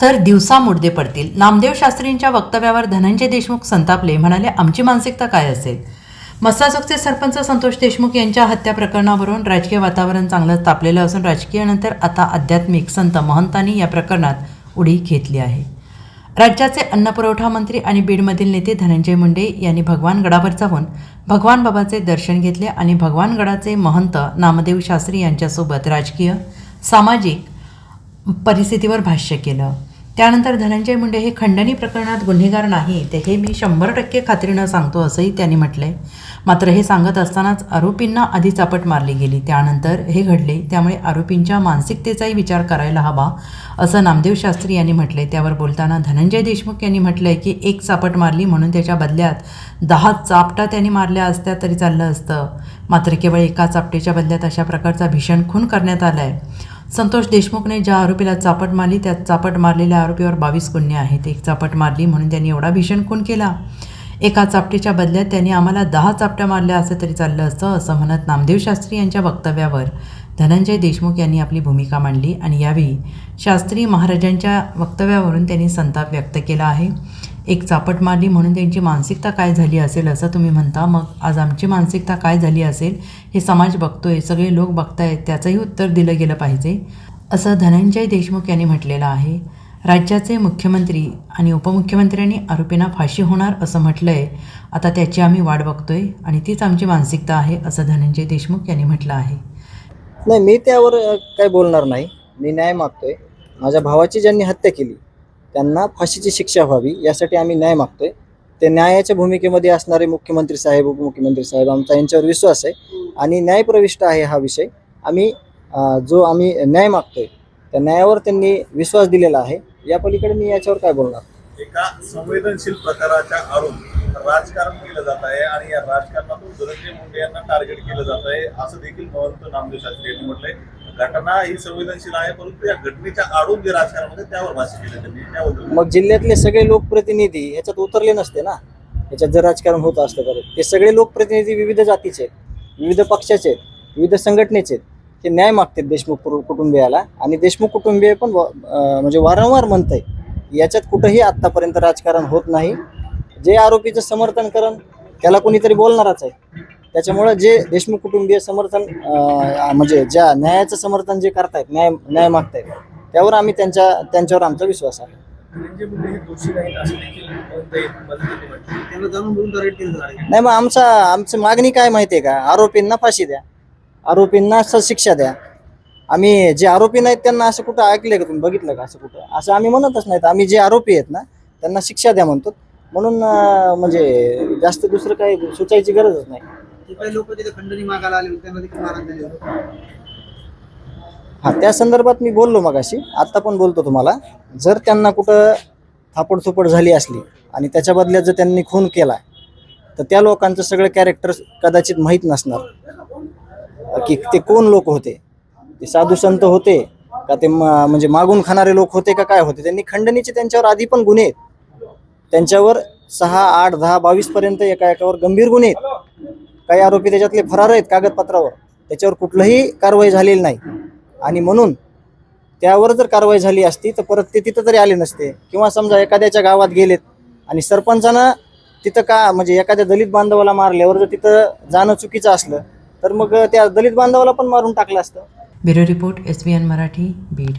तर दिवसा मुडदे पडतील. नामदेव शास्त्रींच्या वक्तव्यावर धनंजय देशमुख संतापले. म्हणाले आमची मानसिकता काय असेल? मस्साजोगचे सरपंच संतोष देशमुख यांच्या हत्या प्रकरणावरून राजकीय वातावरण चांगलं तापलेलं असून राजकीयानंतर आता आध्यात्मिक संत महंतांनी या प्रकरणात उडी घेतली आहे. राज्याचे अन्नपुरवठा मंत्री आणि बीडमधील नेते धनंजय मुंडे यांनी भगवान गडावर जाऊन भगवान बाबाचे दर्शन घेतले आणि भगवान गडाचे महंत नामदेव शास्त्री यांच्यासोबत राजकीय सामाजिक परिस्थितीवर भाष्य केलं. त्यानंतर धनंजय मुंडे हे खंडणी प्रकरणात गुन्हेगार नाही ते हे मी शंभर टक्के खात्रीनं सांगतो असंही त्यांनी म्हटलंय. मात्र हे सांगत असतानाच आरोपींना आधी चापट मारली गेली. त्यानंतर हे घडले त्यामुळे आरोपींच्या मानसिकतेचाही विचार करायला हवा असं नामदेव शास्त्री यांनी म्हटलंय. त्यावर बोलताना धनंजय देशमुख यांनी म्हटलंय की एक चापट मारली म्हणून त्याच्या बदल्यात दहा चापटा त्यांनी मारल्या असत्या तरी चाललं असतं. मात्र केवळ एका चापटेच्या बदल्यात अशा प्रकारचा भीषण खून करण्यात आला आहे संतोष देशमुखने ज्या आरोपीला चापट मारली त्या चापट मारलेल्या आरोपीवर बावीस गुन्हे आहेत. एक चापट मारली म्हणून त्यांनी एवढा भीषण खून केला. एका चापटीच्या बदल्यात त्यांनी आम्हाला दहा चापट्या मारल्या असं तरी चाललं असतं असं म्हणत नामदेव शास्त्री यांच्या वक्तव्यावर धनंजय देशमुख यांनी आपली भूमिका मांडली आणि यावेळी शास्त्री महाराजांच्या वक्तव्यावरून त्यांनी संताप व्यक्त केला आहे. एक चापट मारली म्हणून त्यांची मानसिकता काय झाली असेल असं तुम्ही म्हणता. मग आज आमची मानसिकता काय झाली असेल हे समाज बघतोय सगळे लोक बघतायत त्याचंही उत्तर दिलं गेलं पाहिजे असं धनंजय देशमुख यांनी म्हटलेलं आहे. राज्याचे मुख्यमंत्री आणि उपमुख्यमंत्र्यांनी आरोपींना फाशी होणार असं म्हटलं आहे आता त्याची आम्ही वाट बघतोय आणि तीच आमची मानसिकता आहे असं धनंजय देशमुख यांनी म्हटलं आहे. नाही मी त्यावर काय काही बोलणार नाही. मी न्याय मागतोय. माझ्या भावाची ज्यांनी हत्या केली त्यांना फाशीची शिक्षा व्हावी यासाठी आम्ही न्याय मागतोय. ते न्यायाच्या भूमिकेमध्ये असणारे मुख्यमंत्री साहेब उपमुख्यमंत्री साहेब आमचा यांच्यावर विश्वास आहे. आणि न्यायप्रविष्ट आहे हा विषय. आम्ही जो आम्ही न्याय मागतोय त्या न्यायावर त्यांनी विश्वास दिलेला आहे. या पलीकडे मी याच्यावर काय बोलणार? एका संवेदनशील प्रकाराच्या आरोप राजकारण केलं जात आहे आणि या राजकारणातून धनंजय मुंडे यांना टार्गेट केलं जात आहे. असं देखील महंत नामदेव शास्त्री यांनी म्हटलंय. घटना ही संवेदनशील आहे परंतु या घटनेच्या आडून जे राजकारण त्यावर भाष्य केलं त्यांनी. त्याबद्दल मग जिल्ह्यातले सगळे लोकप्रतिनिधी ह्याच्यात उतरले नसते ना? याच्यात जर राजकारण होत असलं तर. ते सगळे लोकप्रतिनिधी विविध जातीचे आहेत विविध पक्षाचे आहेत विविध संघटनेचे आहेत. ते न्याय मागतात देशमुख कुटुंबियाला. आणि देशमुख कुटुंबीय पण म्हणजे वारंवार म्हणतंय याच्यात कुठंही आत्तापर्यंत राजकारण होत नाही. जे आरोपीचं समर्थन करण त्याला कोणीतरी बोलणारच आहे. त्याच्यामुळं जे देशमुख कुटुंबीय समर्थन म्हणजे ज्या न्यायाचं समर्थन जे करतायत न्याय न्याय मागतायत त्यावर आम्ही त्यांच्या त्यांच्यावर आमचा विश्वास आहे. नाही मग आमचा आमची मागणी काय माहिती आहे का? आरोपींना फाशी द्या. आरोपींना शिक्षा द्या. आम्ही जे आरोपी नाहीत त्यांना असं कुठं ऐकलंय का तुम्ही? बघितलं का असं कुठं? असं आम्ही म्हणतच नाहीत. आम्ही जे आरोपी आहेत ना त्यांना शिक्षा द्या म्हणतो. म्हणून म्हणजे जास्त दुसरं काही सुचायची गरजच नाही. ते काही लोक तिथे खंडणी मागायला आले होते त्यांना देखील मारहाण झाली होती? हा त्या संदर्भात मी बोललो मगाशी. आत्ता पण बोलतो तुम्हाला. जर त्यांना कुठं थापड थोपड झाली असली आणि त्याच्या बदल्यात जर त्यांनी खून केला तर त्या लोकांचं सगळं कॅरेक्टर कदाचित माहीत नसणार. की ते कोण लोक होते? ते साधू संत होते का ते म- म्हणजे मागून खाणारे लोक होते का काय होते? त्यांनी खंडणीचे त्यांच्यावर आधी पण गुन्हे आहेत. त्यांच्यावर सहा आठ दहा बावीस पर्यंत एका एकावर गंभीर गुन्हे आहेत. काही आरोपी त्याच्यातले फरार आहेत कागदपत्रावर. त्याच्यावर कुठलंही कारवाई झालेली नाही. आणि म्हणून त्यावर जर कारवाई झाली असती तर परत ते तिथं तरी आले नसते. किंवा समजा एखाद्याच्या गावात गेलेत आणि सरपंचानं तिथं का म्हणजे एखाद्या दलित बांधवाला मारल्यावर जर तिथं जाणं चुकीचं असलं तर मग त्या दलित बांधवाला पण मारून टाकलं असतं. Bureau report S B N Marathi Beed.